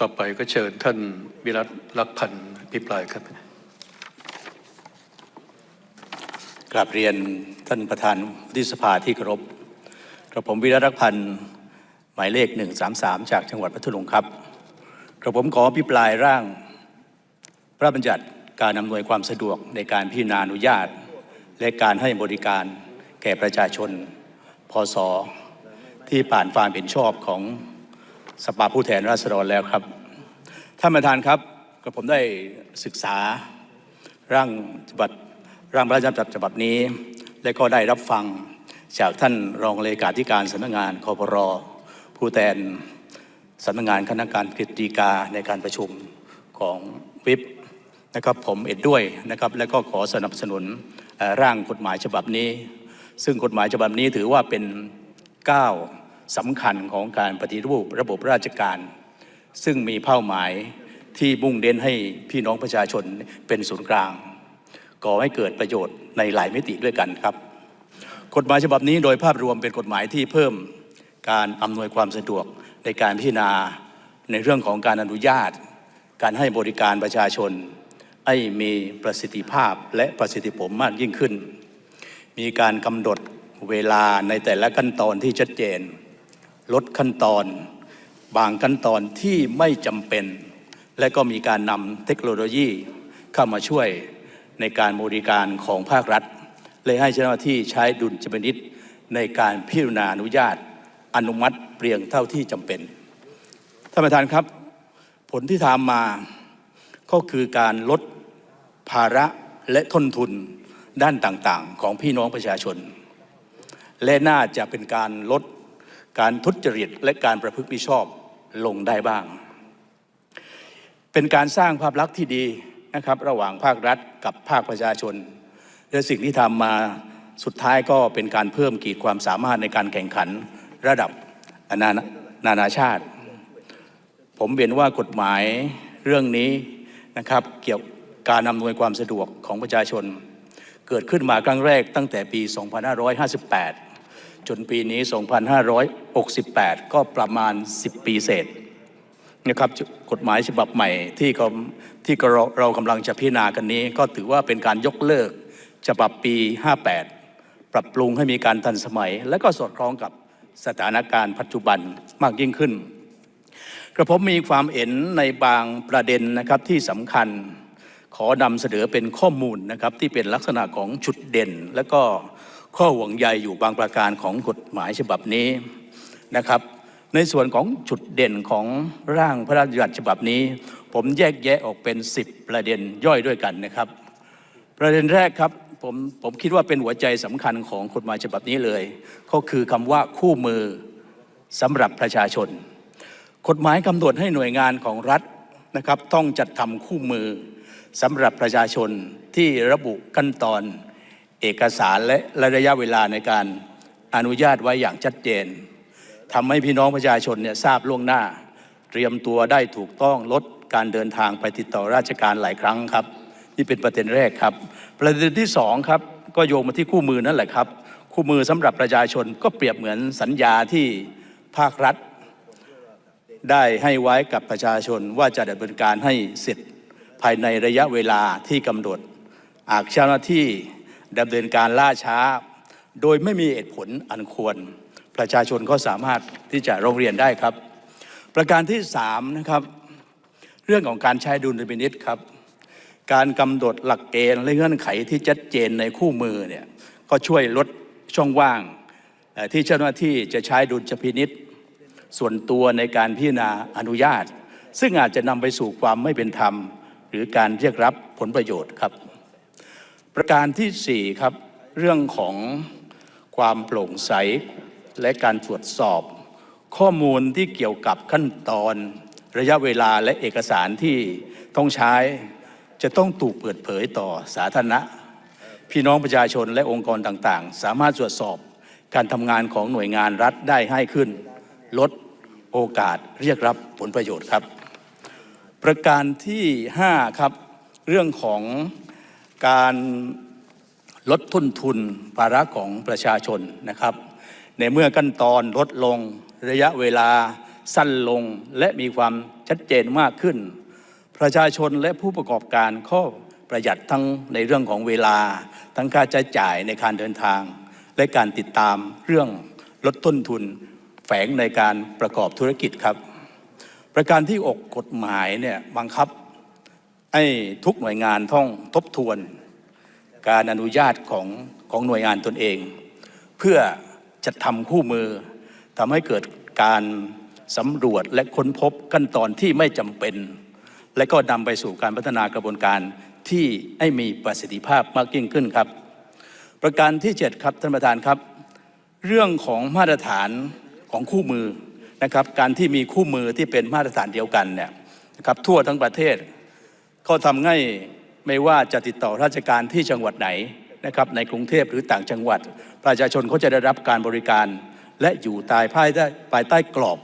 ต่อไปก็เชิญท่านวิรัตลักพันธ์พิปรายครับกราบเรียนท่านประธานวุฒิสภาที่เคารพกระผมวิรรักพันธ์หมายเลข 133 จากจังหวัดพัทลุงครับ กระผมขอพิปรายร่าง พระบัญญัติการอำนวยความสะดวกในการพิจารณาอนุญาต และการให้บริการแก่ประชาชน พศ ที่ผ่านความเห็นชอบของ สภาผู้แทนราษฎรแล้วครับ ท่านประธานครับกระผมได้ศึกษาร่างฉบับร่างพระราชบัญญัติฉบับนี้ และก็ได้รับฟังจากท่านรองเลขาธิการสำนักงานคอปรผู้แทนสำนักงานคณะการกฤษฎีกาในการประชุมของวิปนะครับผมเอ็ดด้วยนะครับ และก็ขอสนับสนุนร่างกฎหมายฉบับนี้ ซึ่งกฎหมายฉบับนี้ถือว่าเป็นก้าว สำคัญของการปฏิรูประบบราชการ ซึ่งมีเป้าหมายที่มุ่งเน้นให้พี่น้องประชาชนเป็นศูนย์กลางก่อให้เกิดประโยชน์ในหลายมิติด้วยกันครับ กฎหมายฉบับนี้โดยภาพรวมเป็นกฎหมายที่เพิ่มการอำนวยความสะดวกในการพิจารณาในเรื่องของการอนุญาต การให้บริการประชาชน ให้มีประสิทธิภาพและประสิทธิผลมากยิ่งขึ้น มีการกำหนดเวลาในแต่ละขั้นตอนที่ชัดเจน ลดขั้นตอน บางขั้นตอนที่ไม่จำเป็น และก็มีการนำเทคโนโลยีเข้ามาช่วยในการบริการของภาครัฐ เลยให้เจ้าหน้าที่ใช้ดุลยพินิษในการพิจารณาอนุญาต อนุมัติเปลี่ยงเท่าที่จำเป็นท่านประธานครับ ผลที่ทำมาก็คือการลดภาระและต้นทุนด้านต่างๆ ของพี่น้องประชาชน และน่าจะเป็นการลด การทุจริตและการประพฤติมิชอบลงได้บ้าง เป็นการสร้างภาพลักษณ์ที่ดีนะครับ ระหว่างภาครัฐกับภาคประชาชน และสิ่งที่ทำมาสุดท้ายก็เป็นการเพิ่มขีดความสามารถในการแข่งขันระดับนานานานาชาติ ผมเห็นว่ากฎหมายเรื่องนี้นะครับ เกี่ยวการอำนวยความสะดวกของประชาชน เกิดขึ้นมาครั้งแรกตั้งแต่ปี 2558 จนปีนี้ 2568 ก็ประมาณ 10 ปีเศษนะครับกฎหมายฉบับใหม่ที่เขาที่เราเรากำลังจะพิจารณากันนี้ ก็ถือว่าเป็นการยกเลิกฉบับปี 58 ปรับปรุงให้มีการทันสมัย และก็สอดคล้องกับสถานการณ์ปัจจุบันมากยิ่งขึ้น กระผมมีความเห็นในบางประเด็นนะครับที่สำคัญขอนำเสนอเป็นข้อมูลนะครับที่เป็นลักษณะของจุดเด่น และก็ ข้อห่วงใยอยู่บางประการของกฎหมายฉบับนี้นะครับ ในส่วนของจุดเด่นของร่างพระราชบัญญัติฉบับนี้ ผมแยกแยะออกเป็น 10 ประเด็นย่อยด้วยกันนะครับ ประเด็นแรกครับผมผมคิดว่าเป็นหัวใจสำคัญของกฎหมายฉบับนี้เลย ก็คือคำว่าคู่มือสำหรับประชาชน กฎหมายกำหนดให้หน่วยงานของรัฐนะครับ ต้องจัดทำคู่มือสำหรับประชาชนที่ระบุขั้นตอน เอกสารและระยะเวลาในการอนุญาตไว้อย่างชัดเจนทำให้พี่น้องประชาชนเนี่ยทราบล่วงหน้า เตรียมตัวได้ถูกต้องลดการเดินทางไปติดต่อราชการหลายครั้งครับ นี่เป็นประเด็นแรกครับ ประเด็นที่สองครับก็โยงมาที่คู่มือนั่นแหละครับ คู่มือสำหรับประชาชนก็เปรียบเหมือนสัญญาที่ภาครัฐ ได้ให้ไว้กับประชาชนว่าจะดำเนินการให้เสร็จภายในระยะเวลาที่กำหนด หากเจ้าหน้าที่ ดำเนินการล่าช้า โดยไม่มีเหตุผลอันควร ประชาชนก็สามารถที่จะร้องเรียนได้ครับ ประการที่สามนะครับเรื่องของการใช้ดุลพินิษครับ การกำหนดหลักเกณฑ์และเงื่อนไขที่ชัดเจนในคู่มือเนี่ยก็ช่วยลดช่องว่างที่เจ้าหน้าที่จะใช้ดุลพินิษส่วนตัวในการพิจารณาอนุญาต ซึ่งอาจจะนำไปสู่ความไม่เป็นธรรม หรือการเรียกรับผลประโยชน์ครับ ประการที่สี่ครับ เรื่องของความโปร่งใสและการตรวจสอบ ข้อมูลที่เกี่ยวกับขั้นตอนระยะเวลาและเอกสารที่ต้องใช้ จะต้องถูกเปิดเผยต่อสาธารณะ พี่น้องประชาชนและองค์กรต่างๆ สามารถตรวจสอบการทำงานของหน่วยงานรัฐได้ให้ขึ้น ลดโอกาสเรียกรับผลประโยชน์ครับ ประการที่ 5 ครับ เรื่องของ การลดทุนทุนภาระของประชาชนนะครับ ในเมื่อขั้นตอนลดลงระยะเวลาสั้นลงและมีความชัดเจนมากขึ้น ประชาชนและผู้ประกอบการข้อประหยัดทั้งในเรื่องของเวลา ทั้งค่าใช้จ่ายในการเดินทาง และการติดตามเรื่องลดต้นทุน แฝงในการประกอบธุรกิจครับ ประการที่อกกฎหมายเนี่ยบังคับ ให้ทุกหน่วยงานต้องทบทวน การอนุญาตของของหน่วยงานตนเอง เพื่อจัดทำคู่มือทำให้เกิดการสำรวจและค้นพบขั้นตอนที่ไม่จำเป็น และก็นำไปสู่การพัฒนากระบวนการที่ให้มีประสิทธิภาพมากยิ่งขึ้นครับ ประการที่ 7 ครับท่านประธานครับ เรื่องของมาตรฐานของคู่มือนะครับ การที่มีคู่มือที่เป็นมาตรฐานเดียวกันเนี่ยนะครับทั่วทั้งประเทศ ก็ทำให้ไม่ว่าจะติดต่อราชการที่จังหวัดไหนนะครับในกรุงเทพหรือต่างจังหวัด ประชาชนเขาจะได้รับการบริการ และอยู่ใต้ภายใต้ภายใต้กรอบ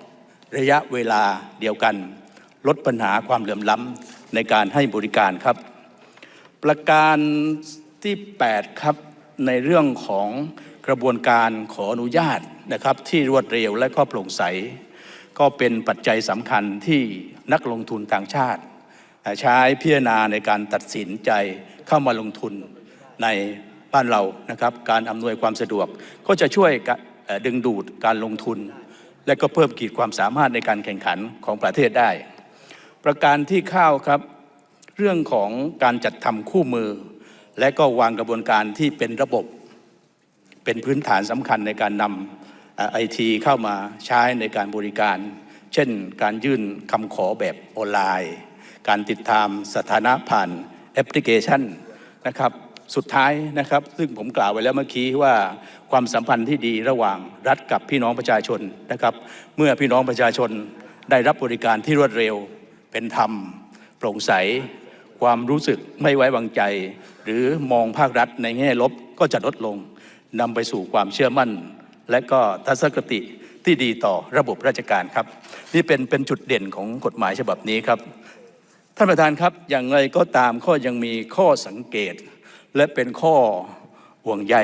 ระยะเวลาเดียวกัน ลดปัญหาความเหลื่อมล้ำในการให้บริการครับ ประการที่ 8 ครับในเรื่องของกระบวนการขออนุญาตนะครับที่รวดเร็วและก็โปร่งใส ก็เป็นปัจจัยสำคัญที่นักลงทุนต่างชาติ ใช้พิจารณาในการตัดสินใจเข้ามาลงทุนในบ้านเรานะครับ การอำนวยความสะดวกก็จะช่วยดึงดูดการลงทุน และก็เพิ่มขีดความสามารถในการแข่งขันของประเทศได้ ประการที่ข้าวครับ เรื่องของการจัดทำคู่มือ และก็วางกระบวนการที่เป็นระบบ เป็นพื้นฐานสำคัญในการนำไอทีเข้ามาใช้ในการบริการ เช่น การยื่นคำขอแบบออนไลน์ การติดตามสถานะผ่านแอปพลิเคชันนะครับสุดท้ายนะครับ ซึ่งผมกล่าวไว้แล้วเมื่อกี้ว่าความสัมพันธ์ที่ดีระหว่างรัฐกับพี่น้องประชาชนนะครับ เมื่อพี่น้องประชาชนได้รับบริการที่รวดเร็ว เป็นธรรม โปร่งใส ความรู้สึกไม่ไว้วางใจ หรือมองภาครัฐในแง่ลบก็จะลดลงนำไปสู่ความเชื่อมั่น และก็ทัศนคติที่ดีต่อระบบราชการครับ นี่เป็นเป็นจุดเด่นของกฎหมายฉบับนี้ครับ ท่านประธานครับอย่างไรก็ตามข้อยังมีข้อสังเกต และเป็นข้อห่วงใย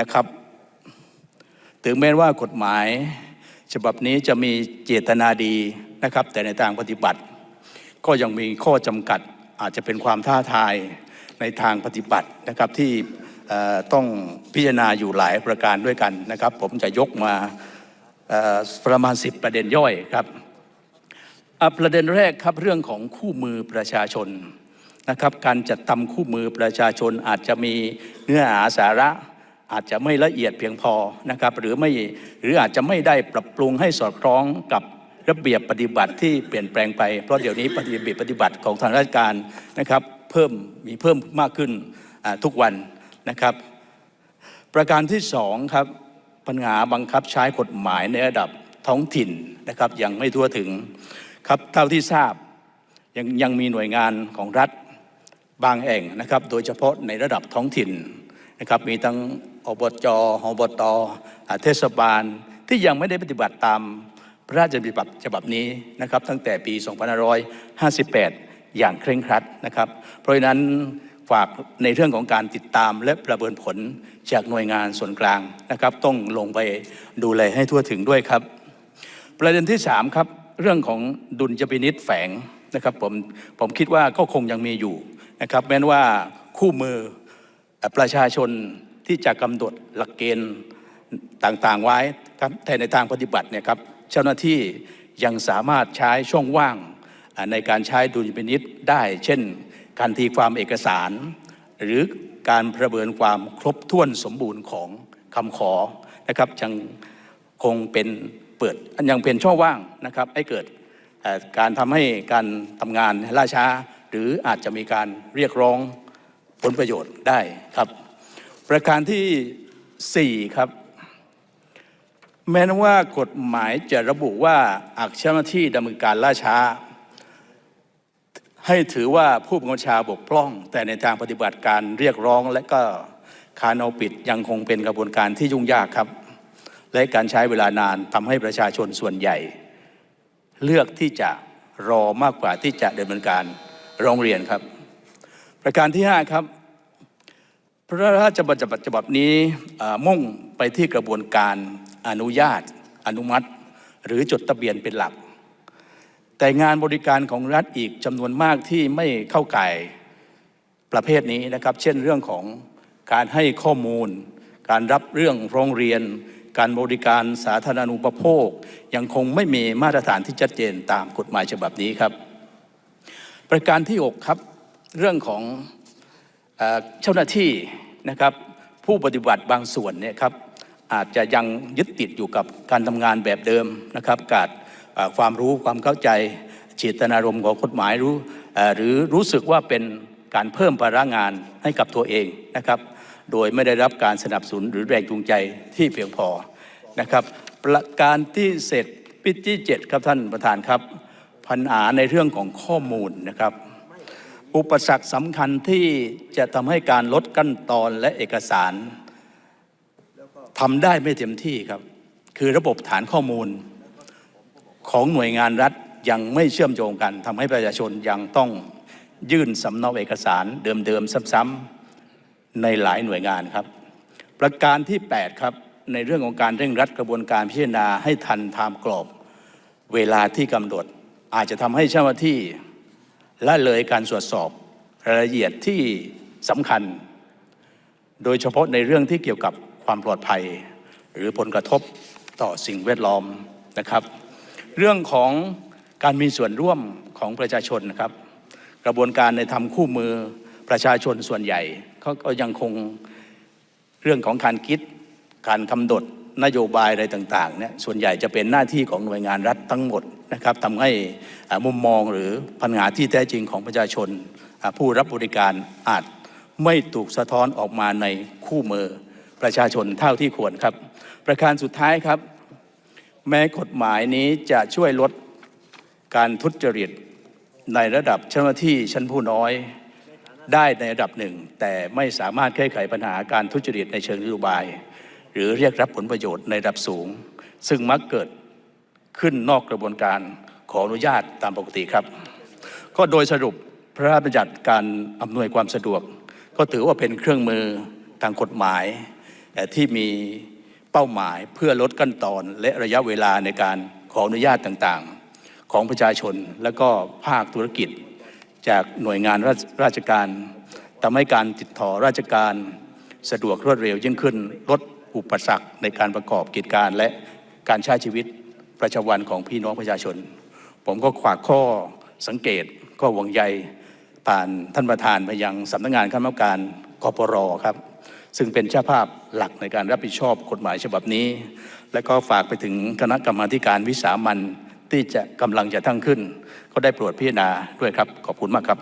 นะครับ ถึงแม้ว่ากฎหมาย ฉบับนี้จะมีเจตนาดีนะครับ แต่ในทางปฏิบัติ ก็ยังมีข้อจำกัดอาจจะเป็นความท้าทายในทางปฏิบัตินะครับที่ต้องพิจารณาอยู่หลายประการด้วยกันนะครับ ผมจะยกมาประมาณ 10 ประเด็นย่อยครับ ประเด็นแรกครับเรื่องของคู่มือประชาชนนะครับการจัดทำคู่มือประชาชนอาจจะมีเนื้อหาสาระ อาจจะไม่ละเอียดเพียงพอนะครับหรือไม่หรืออาจจะไม่ได้ปรับปรุงให้สอดคล้องกับระเบียบปฏิบัติที่เปลี่ยนแปลงไปเพราะเดี๋ยวนี้ปฏิบัติปฏิบัติของทางราชการนะครับเพิ่มมีเพิ่มมากขึ้นทุกวันนะครับ ประการที่สองครับปัญหาบังคับใช้กฎหมายในระดับท้องถิ่นนะครับยังไม่ทั่วถึง ครับเท่าที่ทราบยังยังมีหน่วยงานของรัฐบางแห่งนะครับ โดยเฉพาะในระดับท้องถิ่นนะครับ มีทั้งอบจอบตเทศบาลที่ยังไม่ได้ปฏิบัติตามพระราชบัญญัติฉบับนี้นะครับ ตั้งแต่ปี 2558 อย่างเคร่งครัดนะครับ เพราะฉะนั้นฝากในเรื่องของการติดตามและประเมินผลจากหน่วยงานส่วนกลางนะครับ ต้องลงไปดูแลให้ทั่วถึงด้วยครับ ประเด็นที่สามครับ เรื่องของดุลยพินิษแฝงนะครับผมผมคิดว่าก็คงยังมีอยู่นะครับแม้นว่าคู่มือประชาชนที่จะกำหนดหลักเกณฑ์ต่างๆไว้ครับแต่ในทางปฏิบัติเนี่ยครับเจ้าหน้าที่ยังสามารถใช้ช่องว่างในการใช้ดุลยพินิษได้ เช่น การตีความเอกสาร หรือการประเมินความครบถ้วนสมบูรณ์ของคำขอนะครับยังคงเป็น เปิดยังเป็นช่องว่างนะครับให้เกิดการทำให้การทำงานล่าช้า หรืออาจจะมีการเรียกร้องผลประโยชน์ได้ครับ ประการที่ 4 ครับ แม้นว่ากฎหมายจะระบุว่าอักเจ้าหน้าที่ดำเนินการล่าช้า ให้ถือว่าผู้บังคับบัญชาบกพร่อง แต่ในทางปฏิบัติการเรียกร้องและก็คานเอาปิดยังคงเป็นกระบวนการที่ยุ่งยากครับ และการใช้เวลานานทำให้ประชาชนส่วนใหญ่ เลือกที่จะรอมากกว่าที่จะดำเนินการร้องเรียนครับ ประการที่ 5 ครับพระราชบัญญัติฉบับนี้มุ่งไปที่กระบวนการอนุญาต อนุมัติ หรือจดทะเบียนเป็นหลัก แต่งานบริการของรัฐอีกจำนวนมากที่ไม่เข้าก่ายประเภทนี้นะครับ เช่นเรื่องของการให้ข้อมูล การรับเรื่องร้องเรียน การบริการสาธารณูปโภค ยังคงไม่มีมาตรฐานที่ชัดเจนตามกฎหมายฉบับนี้ครับ ประการที่ 6 ครับ เรื่องของเจ้าหน้าที่นะครับผู้ปฏิบัติบางส่วนเนี่ยครับอาจจะยังยึดติดอยู่กับการทำงานแบบเดิมนะครับขาดความรู้ความเข้าใจเจตนารมณ์ของกฎหมายรู้หรือรู้สึกว่าเป็นการเพิ่มภาระงานให้กับตัวเองนะครับ โดยไม่ได้รับการสนับสนุนหรือแรงจูงใจที่เพียงพอนะครับประการที่เสร็จปิดที่เจ็ดครับท่านประธานครับปัญหาในเรื่องของข้อมูลนะครับ อุปสรรคสำคัญที่จะทำให้การลดขั้นตอนและเอกสารทำได้ไม่เต็มที่ครับ คือระบบฐานข้อมูลของหน่วยงานรัฐยังไม่เชื่อมโยงกันทำให้ประชาชนยังต้องยื่นสำเนาเอกสารเดิมๆซ้ำๆ ในหลายหน่วยงานครับ ประการที่ 8 ครับในเรื่องของการเร่งรัดกระบวนการพิจารณาให้ทันไทม์กรอบเวลาที่กำหนด อาจจะทำให้เจ้าหน้าที่ละเลยการตรวจสอบรายละเอียดที่สำคัญ โดยเฉพาะในเรื่องที่เกี่ยวกับความปลอดภัย หรือผลกระทบต่อสิ่งแวดล้อมนะครับ เรื่องของการมีส่วนร่วมของประชาชนนะครับ กระบวนการในทำคู่มือประชาชนส่วนใหญ่ เขาก็ยังคงเรื่องของการคิดการกำหนดนโยบายอะไรต่างๆเนี่ยส่วนใหญ่จะเป็นหน้าที่ของหน่วยงานรัฐทั้งหมดนะครับทำให้มุมมองหรือปัญหาที่แท้จริงของประชาชน ผู้รับบริการอาจไม่ถูกสะท้อนออกมาในคู่มือประชาชนเท่าที่ควรครับ ประการสุดท้ายครับ แม้กฎหมายนี้จะช่วยลดการทุจริตในระดับเจ้าหน้าที่ชั้นผู้น้อย ได้ในระดับหนึ่ง แต่ไม่สามารถแก้ไขปัญหาการทุจริตในเชิงนโยบาย หรือเรียกรับผลประโยชน์ในระดับสูง ซึ่งมักเกิดขึ้นนอกกระบวนการขออนุญาตตามปกติครับ ก็โดยสรุปพระราชบัญญัติการอำนวยความสะดวก ก็ถือว่าเป็นเครื่องมือทางกฎหมายแต่ที่มีเป้าหมายเพื่อลดขั้นตอนและระยะเวลาในการขออนุญาตต่างๆ ของประชาชนและก็ภาคธุรกิจ จากหน่วยงานราชราชการทำให้การติดต่อราชการสะดวกรวดเร็วยิ่งขึ้นลดอุปสรรคในการประกอบกิจการและการใช้ชีวิตประจำวันของพี่น้องประชาชน ผมก็ขวากข้อสังเกตก็หวังใยผ่านท่านประธานไปยังสำนักงานคณะกรรมการกปรครับ ซึ่งเป็นเจ้าภาพหลักในการรับผิดชอบกฎหมายฉบับนี้ และก็ฝากไปถึงคณะกรรมาธิการวิสามัน ที่จะกำลังจะตั้งขึ้น ก็ได้โปรดพิจารณาด้วยครับ ขอบคุณมากครับ